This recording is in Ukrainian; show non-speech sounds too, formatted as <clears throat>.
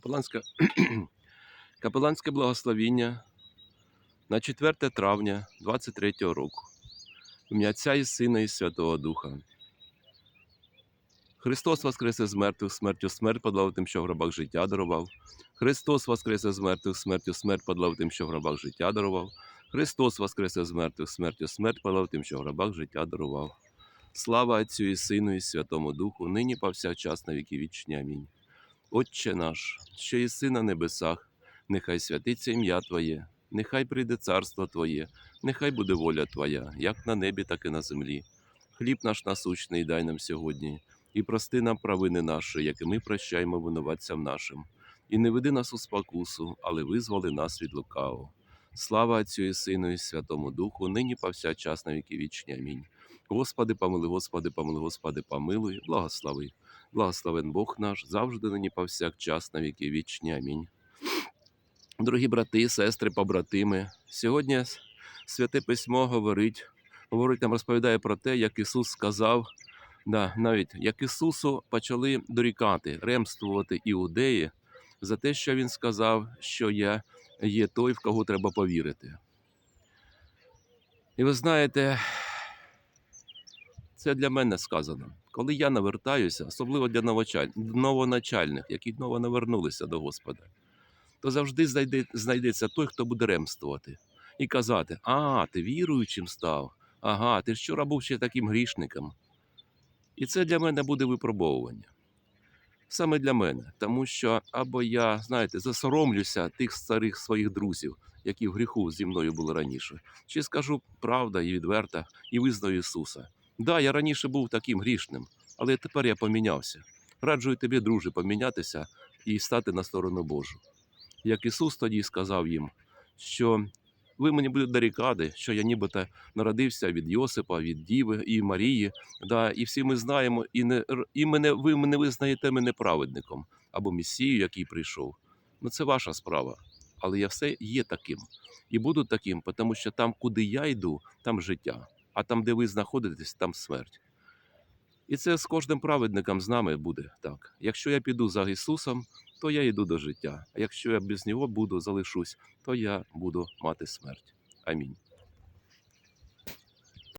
Капеланське, <clears throat> Капеланське благословіння на 4 травня 23 року. Ім'я Отця і Сина і Святого Духа. Христос воскресе з мертвих, смертю смерть подолав тим, що в гробах життя дарував. Христос воскресе з мертвих, смертю смерть подолав тим, що в гробах життя дарував. Христос воскресе з мертвих, смертю смерть подолав тим, що в гробах життя дарував. Слава Отцю і Сину і Святому Духу, нині повсякчас на віки вічні. Амінь. Отче наш, що єси на небесах, нехай святиться ім'я Твоє, нехай прийде царство Твоє, нехай буде воля Твоя, як на небі, так і на землі. Хліб наш насущний дай нам сьогодні, і прости нам правини наші, як і ми прощаємо винуватцям нашим. І не веди нас у спокусу, але визволи нас від лукавого. Слава Отцю і Сину і Святому Духу, нині повсякчас на віки вічні. Амінь. Господи, помили, Господи, помили, Господи, помилуй, благослови. Благословен Бог наш, завжди нині повсякчас на віки вічні. Амінь. Дорогі брати, сестри, побратими, сьогодні святе письмо говорить, говорить нам, розповідає про те, як Ісус сказав, да, навіть як Ісусу почали дорікати, ремствувати іудеї за те, що Він сказав, що я є той, в кого треба повірити. І ви знаєте, це для мене сказано. Коли я навертаюся, особливо для новоначальних, які ново навернулися до Господа, то завжди знайде, знайдеться той, хто буде ремствувати і казати: А, ти віруючим став, ага, ти вчора був ще таким грішником. І це для мене буде випробовування. Саме для мене, тому що або я, знаєте, засоромлюся тих старих своїх друзів, які в гріху зі мною були раніше, чи скажу правда і відверта, і визнаю Ісуса. Да, я раніше був таким грішним, але тепер я помінявся. Раджую тобі, друже, помінятися і стати на сторону Божу. Як Ісус тоді сказав їм, що ви мені будете дорікати, що я нібито народився від Йосипа, від Діви і Марії, да, і всі ми знаємо, і, не, і мене, ви мене визнаєте мене праведником або Месією, який прийшов. Ну це ваша справа. Але я все є таким і буду таким, тому що там, куди я йду, там життя а там, де ви знаходитесь, там смерть. І це з кожним праведником з нами буде так. Якщо я піду за Ісусом, то я йду до життя. А якщо я без Нього буду, залишусь, то я буду мати смерть. Амінь.